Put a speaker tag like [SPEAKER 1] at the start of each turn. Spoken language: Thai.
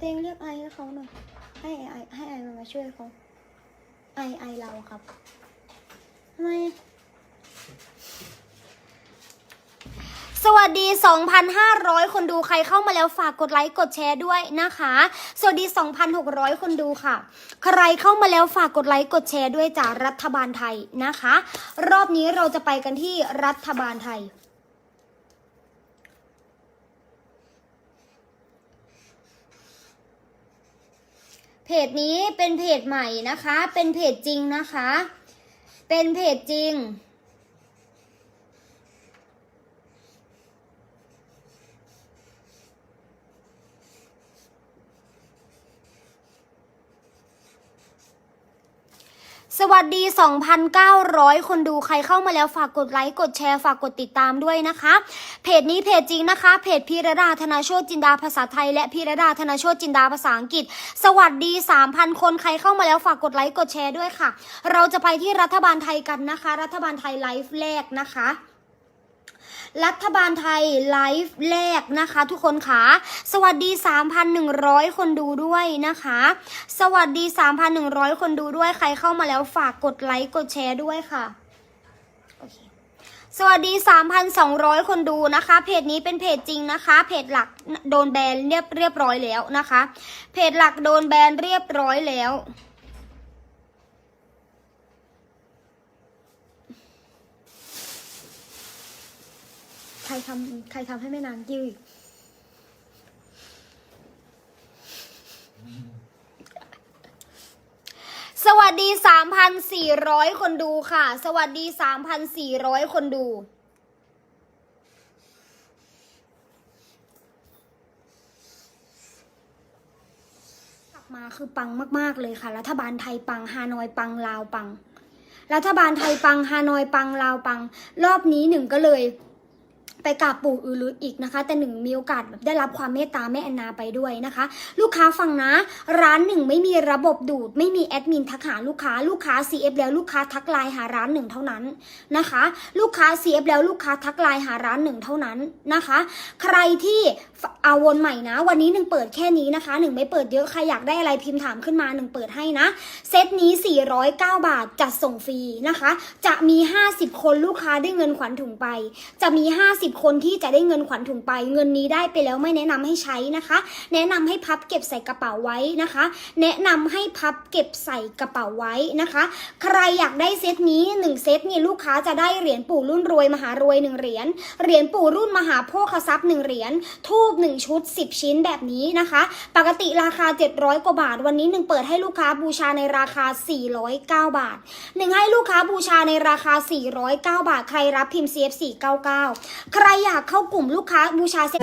[SPEAKER 1] เตงเรียกไอให้เขาหน่อย ให้ไอให้ไอมันมาช่วยเขาไอไอเราครับทำไมสวัสดี 2,500 คนดูใครเข้ามาแล้วฝากกดไลค์กดแชร์ด้วยนะคะ สวัสดี 2,600 คนดูค่ะ ใครเข้ามาแล้วฝากกดไลค์กดแชร์ด้วยจากรัฐบาลไทยนะคะ รอบนี้เราจะไปกันที่รัฐบาลไทย เพจนี้เป็นเพจใหม่นะคะ เป็นเพจจริงนะคะ เป็นเพจจริง สวัสดี 2,900 คนดูใครเข้ามาแล้วฝากกดไลค์กดแชร์ฝากกดติดตามด้วยนะคะ เพจนี้เพจจริงนะคะ เพจพีระดาธนาโชตจินดาภาษาไทย และพีระดาธนาโชตจินดาภาษาอังกฤษ สวัสดี 3,000 คนใครเข้ามาแล้วฝากกดไลค์กดแชร์ด้วยค่ะ เราจะไปที่รัฐบาลไทยกันนะคะ รัฐบาลไทยไลฟ์แรกนะคะ รัฐบาลไทยไลฟ์แรกนะคะทุกคนค่ะสวัสดี 3,100 คนดูด้วยนะคะ สวัสดี 3,100 คนดูด้วยใครเข้ามาแล้วฝากกดไลค์กดแชร์ด้วยค่ะสวัสดี 3,200 คนดูนะคะ เพจนี้เป็นเพจจริงนะคะ เพจหลักโดนแบนเรียบเรียบร้อยแล้วนะคะ เพจหลักโดนแบนเรียบร้อยแล้ว ใครทำใครทำให้ไม่นานกิ้วอีก สวัสดี 3,400 คนดูค่ะ สวัสดี 3,400 คนดู กลับมาคือปังมาก ๆ เลยค่ะ รัฐบาลไทยปัง ฮานอยปัง ลาวปัง รัฐบาลไทยปัง ฮานอยปัง ลาวปัง รอบนี้หนึ่งก็เลย ไปกราบปู่อือลืออีกนะคะ แต่หนึ่งมีโอกาสแบบได้รับความเมตตาแม่แอนนาไปด้วยนะคะ ลูกค้าฟังนะ ร้านหนึ่งไม่มีระบบดูด ไม่มีแอดมินทักหาลูกค้าลูกค้า CF แล้วลูกค้าทักไลน์หาร้านหนึ่งเท่านั้นนะคะ ลูกค้า CF แล้วลูกค้าทักไลน์หาร้านหนึ่งเท่านั้นนะคะ ใครที่เอาวนใหม่นะ วันนี้หนึ่งเปิดแค่นี้นะคะหนึ่งไม่เปิดเยอะใครอยากได้อะไรพิมพ์ถามขึ้นมาหนึ่งเปิดให้นะเซตนี้ 409 บาทจัดส่งฟรีนะคะ จะมี 50 คนลูกค้าได้เงินขวัญถุงไป จะมี 50คนที่จะได้เงินขวัญถุงไป เงินนี้ได้ไปแล้วไม่แนะนำให้ใช้นะคะ แนะนำให้พับเก็บใส่กระเป๋าไว้นะคะ แนะนำให้พับเก็บใส่กระเป๋าไว้นะคะ ใครอยากได้เซตนี้ 1 เซตนี่ลูกค้าจะได้เหรียญปู่รุ่นรวยมหารวย1เหรียญเหรียญปู่รุ่นมหาโภคทรัพย์1เหรียญทูบ1 ชุด 10 ชิ้นแบบนี้นะคะ ปกติราคา 700 กว่าบาท วันนี้หนึ่งเปิดให้ลูกค้าบูชาในราคา 409 บาทหนึ่งให้ลูกค้าบูชาในราคา 409 บาท ใครรับพิมพ์ CF 499ใครอยากเข้ากลุ่มลูกค้าบูชาเซ็ต